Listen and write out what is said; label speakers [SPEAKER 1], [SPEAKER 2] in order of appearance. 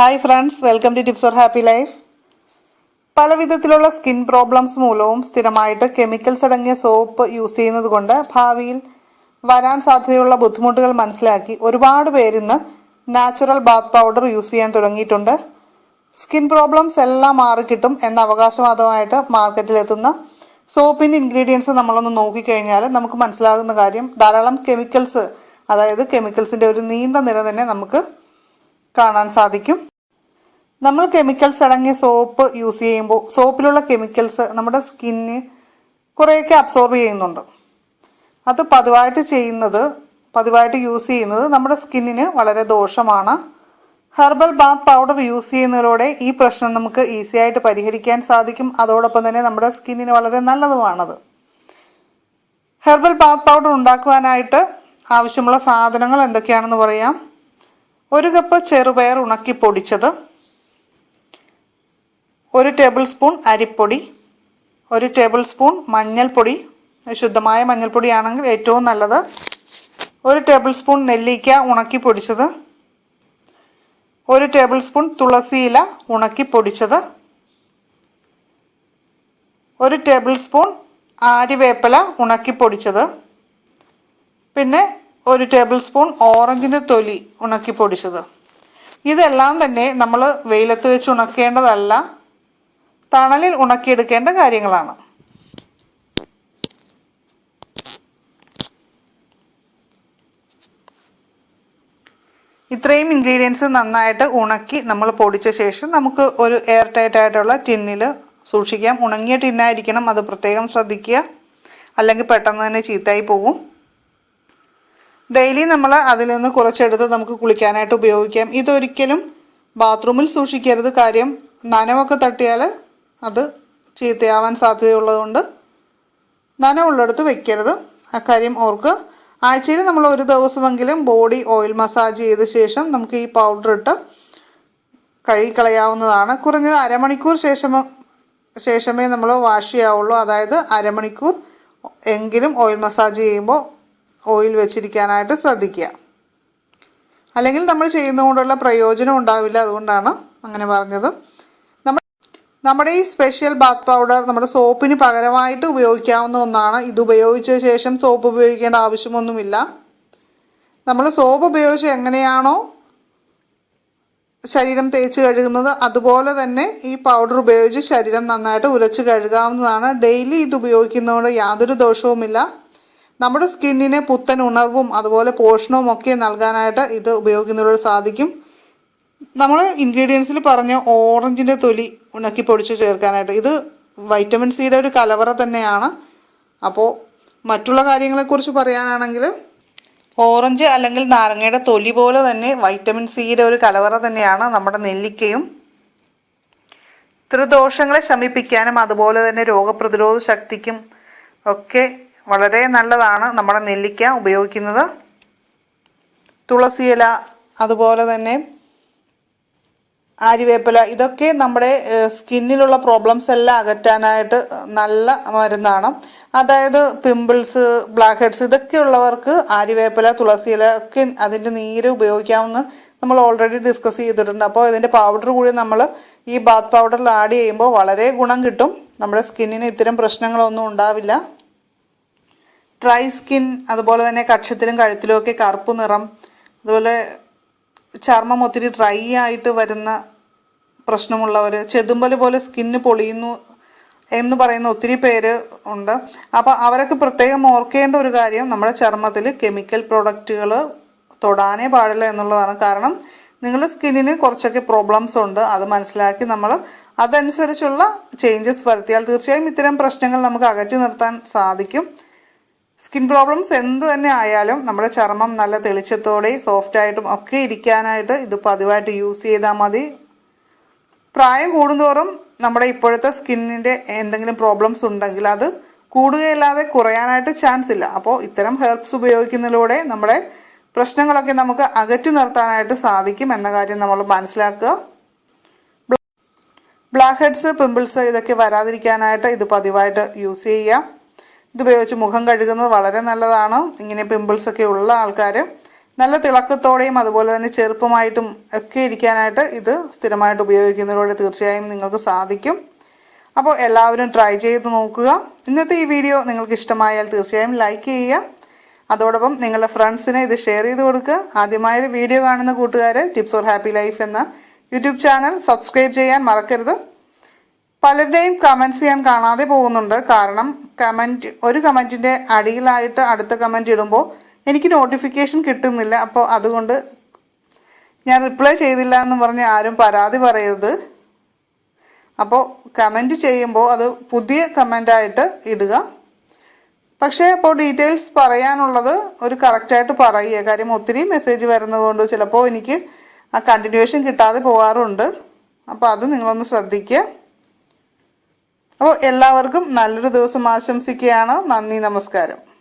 [SPEAKER 1] Hi friends welcome to tips or happy life പല വിധത്തിലുള്ള skin problems മൂലവും സ്ഥിരമായിട്ട് കെമിക്കൽസ് അടങ്ങിയ സോപ്പ് യൂസ് ചെയ്യുന്നത് കൊണ്ട് ഭാവിയിൽ വരാൻ സാധ്യതയുള്ള ബുദ്ധിമുട്ടുകൾ മനസ്സിലാക്കി ഒരുപാട് പേരിന്ന് നാച്ചുറൽ ബാത്ത് പൗഡർ യൂസ് ചെയ്യാൻ തുടങ്ങിയിട്ടുണ്ട്. സ്കിൻ പ്രോബ്ലംസ് എല്ലാം മാറിക്കിട്ടും എന്ന അവകാശവാദമായിട്ട് മാർക്കറ്റിലെത്തുന്ന സോപ്പിന്റെ ഇൻഗ്രീഡിയൻസ് നമ്മളൊന്ന് നോക്കിക്കഴിഞ്ഞാൽ നമുക്ക് മനസ്സിലാകുന്ന കാര്യം ധാരാളം കെമിക്കൽസ് അതായത് കെമിക്കൽസിന്റെ ഒരു നീണ്ട നിര തന്നെ നമുക്ക് കാണാൻ സാധിക്കും. നമ്മൾ കെമിക്കൽസ് അടങ്ങിയ സോപ്പ് യൂസ് ചെയ്യുമ്പോൾ സോപ്പിലുള്ള കെമിക്കൽസ് നമ്മുടെ സ്കിന്നിന് കുറേയൊക്കെ അബ്സോർബ് ചെയ്യുന്നുണ്ട്. അത് പതിവായിട്ട് ചെയ്യുന്നത് പതിവായിട്ട് യൂസ് ചെയ്യുന്നത് നമ്മുടെ സ്കിന്നിന് വളരെ ദോഷമാണ്. ഹെർബൽ ബാത്ത് പൗഡർ യൂസ് ചെയ്യുന്നതിലൂടെ ഈ പ്രശ്നം നമുക്ക് ഈസി ആയിട്ട് പരിഹരിക്കാൻ സാധിക്കും. അതോടൊപ്പം തന്നെ നമ്മുടെ സ്കിന്നിന് വളരെ നല്ലതുമാണത്. ഹെർബൽ ബാത്ത് പൗഡർ ഉണ്ടാക്കുവാനായിട്ട് ആവശ്യമുള്ള സാധനങ്ങൾ എന്തൊക്കെയാണെന്ന് പറയാം. ഒരു കപ്പ് ചെറുപയർ ഉണക്കി പൊടിച്ചത്. ഒരു ടേബിൾ സ്പൂൺ അരിപ്പൊടി ഒരു ടേബിൾ സ്പൂൺ മഞ്ഞൾപ്പൊടി ശുദ്ധമായ മഞ്ഞൾപ്പൊടിയാണെങ്കിൽ ഏറ്റവും നല്ലത്. ഒരു ടേബിൾ സ്പൂൺ നെല്ലിക്ക ഉണക്കി പൊടിച്ചത്. ഒരു ടേബിൾ സ്പൂൺ തുളസി ഇല ഉണക്കി പൊടിച്ചത്. ഒരു ടേബിൾ സ്പൂൺ ആര്യവേപ്പില ഉണക്കി പൊടിച്ചത്. പിന്നെ ഒരു ടേബിൾ സ്പൂൺ ഓറഞ്ചിന്റെ തൊലി ഉണക്കി പൊടിച്ചത്. ഇതെല്ലാം തന്നെ നമ്മൾ വെയിലത്ത് വെച്ച് ഉണക്കേണ്ടതല്ല. തണലിൽ ഉണക്കിയെടുക്കേണ്ട കാര്യങ്ങളാണ്. ഇത്രയും ഇൻഗ്രീഡിയൻസ് നന്നായിട്ട് ഉണക്കി നമ്മൾ പൊടിച്ച ശേഷം നമുക്ക് ഒരു എയർ ടൈറ്റ് ആയിട്ടുള്ള ടിന്നിൽ സൂക്ഷിക്കാം. ഉണങ്ങിയ ടിന്നായിരിക്കണം അത് പ്രത്യേകം ശ്രദ്ധിക്കുക. അല്ലെങ്കിൽ പെട്ടെന്ന് തന്നെ ചീത്തയായി പോകും ഡെയിലി നമ്മൾ അതിൽ നിന്ന് കുറച്ചെടുത്ത് നമുക്ക് കുളിക്കാനായിട്ട് ഉപയോഗിക്കാം. ഇതൊരിക്കലും ബാത്റൂമിൽ സൂക്ഷിക്കരുത്. കാര്യം നനവൊക്കെ തട്ടിയാൽ അത് ചീത്തയാവാൻ സാധ്യതയുള്ളതുകൊണ്ട് നനവുള്ളിടത്ത് വെക്കരുത്. അക്കാര്യം ഓർക്ക് ആഴ്ചയിൽ നമ്മൾ ഒരു ദിവസമെങ്കിലും ബോഡി ഓയിൽ മസാജ് ചെയ്ത ശേഷം നമുക്ക് ഈ പൗഡർ ഇട്ട് കഴുകിക്കളയാവുന്നതാണ്. കുറഞ്ഞത് അരമണിക്കൂർ ശേഷം ശേഷമേ നമ്മൾ വാഷ് ചെയ്യാവുള്ളൂ. അതായത് അരമണിക്കൂർ എങ്കിലും ഓയിൽ മസാജ് ചെയ്യുമ്പോൾ ഓയിൽ വെച്ചിരിക്കാനായിട്ട് ശ്രദ്ധിക്കുക. അല്ലെങ്കിൽ നമ്മൾ ചെയ്യുന്നതുകൊണ്ടുള്ള പ്രയോജനം ഉണ്ടാവില്ല. അതുകൊണ്ടാണ് അങ്ങനെ പറഞ്ഞത്. നമ്മുടെ ഈ സ്പെഷ്യൽ ബാത്ത് പൗഡർ നമ്മുടെ സോപ്പിന് പകരമായിട്ട് ഉപയോഗിക്കാവുന്ന ഒന്നാണ്. ഇത് ഉപയോഗിച്ച ശേഷം സോപ്പ് ഉപയോഗിക്കേണ്ട ആവശ്യമൊന്നുമില്ല. നമ്മൾ സോപ്പ് ഉപയോഗിച്ച് എങ്ങനെയാണോ ശരീരം തേച്ച് കഴുകുന്നത് അതുപോലെ തന്നെ ഈ പൗഡർ ഉപയോഗിച്ച് ശരീരം നന്നായിട്ട് ഉരച്ച് കഴുകാവുന്നതാണ്. ഡെയിലി ഇത് ഉപയോഗിക്കുന്നതുകൊണ്ട് യാതൊരു ദോഷവുമില്ല. നമ്മുടെ സ്കിന്നിന് പുത്തൻ ഉണർവും അതുപോലെ പോഷണവും ഒക്കെ നൽകാനായിട്ട് ഇത് ഉപയോഗിക്കുന്നതിലൂടെ സാധിക്കും. നമ്മൾ ഇൻഗ്രീഡിയൻസിൽ പറഞ്ഞ ഓറഞ്ചിന്റെ തൊലി ഉണക്കി പൊടിച്ച് ചേർക്കാനായിട്ട്. ഇത് വൈറ്റമിൻ സിയുടെ ഒരു കലവറ തന്നെയാണ്. അപ്പോൾ മറ്റുള്ള കാര്യങ്ങളെക്കുറിച്ച് പറയാനാണെങ്കിൽ ഓറഞ്ച് അല്ലെങ്കിൽ നാരങ്ങയുടെ തൊലി പോലെ തന്നെ വൈറ്റമിൻ സിയുടെ ഒരു കലവറ തന്നെയാണ് നമ്മുടെ നെല്ലിക്കയും. ത്രിദോഷങ്ങളെ ശമിപ്പിക്കാനും അതുപോലെ തന്നെ രോഗപ്രതിരോധ ശക്തിക്കും ഒക്കെ വളരെ നല്ലതാണ് നമ്മുടെ നെല്ലിക്ക ഉപയോഗിക്കുന്നത്. തുളസിയില അതുപോലെ തന്നെ ആര്യവേപ്പില ഇതൊക്കെ നമ്മുടെ സ്കിന്നിലുള്ള പ്രോബ്ലംസ് എല്ലാം അകറ്റാനായിട്ട് നല്ല മരുന്നാണ്. അതായത് പിമ്പിൾസ് ബ്ലാക്ക് ഹെഡ്സ് ഇതൊക്കെ ഉള്ളവർക്ക് ആര്യവേപ്പില തുളസിയില ഒക്കെ അതിന്റെ നീര് ഉപയോഗിക്കാമെന്ന് നമ്മൾ ഓൾറെഡി ഡിസ്കസ് ചെയ്തിട്ടുണ്ട്. അപ്പോൾ ഇതിന്റെ പൗഡർ കൂടി നമ്മൾ ഈ ബാത്ത് പൗഡറിൽ ആഡ് ചെയ്യുമ്പോൾ വളരെ ഗുണം കിട്ടും. നമ്മുടെ സ്കിന്നിന് ഇത്തരം പ്രശ്നങ്ങളൊന്നും ഉണ്ടാവില്ല. ഡ്രൈ സ്കിൻ അതുപോലെ തന്നെ കക്ഷത്തിലും കഴുത്തിലും ഒക്കെ കറുപ്പ് നിറം അതുപോലെ ചർമ്മം ഒത്തിരി ഡ്രൈ ആയിട്ട് വരുന്ന പ്രശ്നമുള്ളവർ ചെതുമ്പൽ പോലെ സ്കിന്ന് പൊളിയുന്നു എന്ന് പറയുന്ന ഒത്തിരി പേര് ഉണ്ട്. അപ്പോൾ അവരൊക്കെ പ്രത്യേകം ഓർക്കേണ്ട ഒരു കാര്യം നമ്മുടെ ചർമ്മത്തിൽ കെമിക്കൽ പ്രോഡക്റ്റുകൾ തൊടാനേ പാടില്ല എന്നുള്ളതാണ്. കാരണം നിങ്ങളുടെ സ്കിന്നിന് കുറച്ചൊക്കെ പ്രോബ്ലംസ് ഉണ്ട്. അത് മനസ്സിലാക്കി നമ്മൾ അതനുസരിച്ചുള്ള ചേഞ്ചസ് വരുത്തിയാൽ തീർച്ചയായും ഇത്തരം പ്രശ്നങ്ങൾ നമുക്ക് അകറ്റി നിർത്താൻ സാധിക്കും. സ്കിൻ പ്രോബ്ലംസ് എന്ത് തന്നെ ആയാലും നമ്മുടെ ചർമ്മം നല്ല തെളിച്ചത്തോടെ സോഫ്റ്റായിട്ടും ഒക്കെ ഇരിക്കാനായിട്ട് ഇത് പതിവായിട്ട് യൂസ് ചെയ്താൽ മതി. പ്രായം കൂടുന്തോറും നമ്മുടെ ഇപ്പോഴത്തെ സ്കിന്നിന്റെ എന്തെങ്കിലും പ്രോബ്ലംസ് ഉണ്ടെങ്കിൽ അത് കൂടുകയല്ലാതെ കുറയാനായിട്ട് ചാൻസ് ഇല്ല. അപ്പോൾ ഇത്തരം ഹെർബ്സ് ഉപയോഗിക്കുന്നതിലൂടെ നമ്മുടെ പ്രശ്നങ്ങളൊക്കെ നമുക്ക് അകറ്റി നിർത്താനായിട്ട് സാധിക്കും എന്ന കാര്യം നമ്മൾ മനസ്സിലാക്കുക. ബ്ലാക്ക് ഹെഡ്സ് പിമ്പിൾസ് ഇതൊക്കെ വരാതിരിക്കാനായിട്ട് ഇത് പതിവായിട്ട് യൂസ് ചെയ്യാം. ഇതുപയോഗിച്ച് മുഖം കഴുകുന്നത് വളരെ നല്ലതാണ്. ഇങ്ങനെ പിമ്പിൾസ് ഒക്കെ ഉള്ള ആൾക്കാർ നല്ല തിളക്കത്തോടെയും അതുപോലെ തന്നെ ചെറുപ്പമായിട്ടും ഒക്കെ ഇരിക്കാനായിട്ട് ഇത് സ്ഥിരമായിട്ട് ഉപയോഗിക്കുന്നതിലൂടെ തീർച്ചയായും നിങ്ങൾക്ക് സാധിക്കും. അപ്പോൾ എല്ലാവരും ട്രൈ ചെയ്ത് നോക്കുക. ഇന്നത്തെ ഈ വീഡിയോ നിങ്ങൾക്ക് ഇഷ്ടമായാൽ തീർച്ചയായും ലൈക്ക് ചെയ്യുക. അതോടൊപ്പം നിങ്ങളുടെ ഫ്രണ്ട്സിനെ ഇത് ഷെയർ ചെയ്ത് കൊടുക്കുക. ആദ്യമായൊരു വീഡിയോ കാണുന്ന കൂട്ടുകാർ ടിപ്സ് ഓർ ഹാപ്പി ലൈഫ് എന്ന യൂട്യൂബ് ചാനൽ സബ്സ്ക്രൈബ് ചെയ്യാൻ മറക്കരുത്. പലരുടെയും കമന്റ്സ് ഞാൻ കാണാതെ പോകുന്നുണ്ട്. കാരണം കമന്റ് ഒരു കമന്റിന്റെ അടിയിലായിട്ട് അടുത്ത കമന്റ് ഇടുമ്പോൾ എനിക്ക് നോട്ടിഫിക്കേഷൻ കിട്ടുന്നില്ല. അപ്പോൾ അതുകൊണ്ട് ഞാൻ റിപ്ലൈ ചെയ്തില്ല എന്ന് പറഞ്ഞ് ആരും പരാതി പറയരുത്. അപ്പോൾ കമന്റ് ചെയ്യുമ്പോൾ അത് പുതിയ കമന്റായിട്ട് ഇടുക. പക്ഷേ അപ്പോൾ ഡീറ്റെയിൽസ് പറയാനുള്ളത് ഒരു കറക്റ്റായിട്ട് പറയുക. കാര്യം ഒത്തിരി മെസ്സേജ് വരുന്നതുകൊണ്ട് ചിലപ്പോൾ എനിക്ക് ആ കണ്ടിന്യൂവേഷൻ കിട്ടാതെ പോകാറുണ്ട്. അപ്പോൾ അത് നിങ്ങളൊന്ന് ശ്രദ്ധിക്കുക. അപ്പോൾ എല്ലാവർക്കും നല്ലൊരു ദിവസം ആശംസിക്കുകയാണ്. നന്ദി നമസ്കാരം.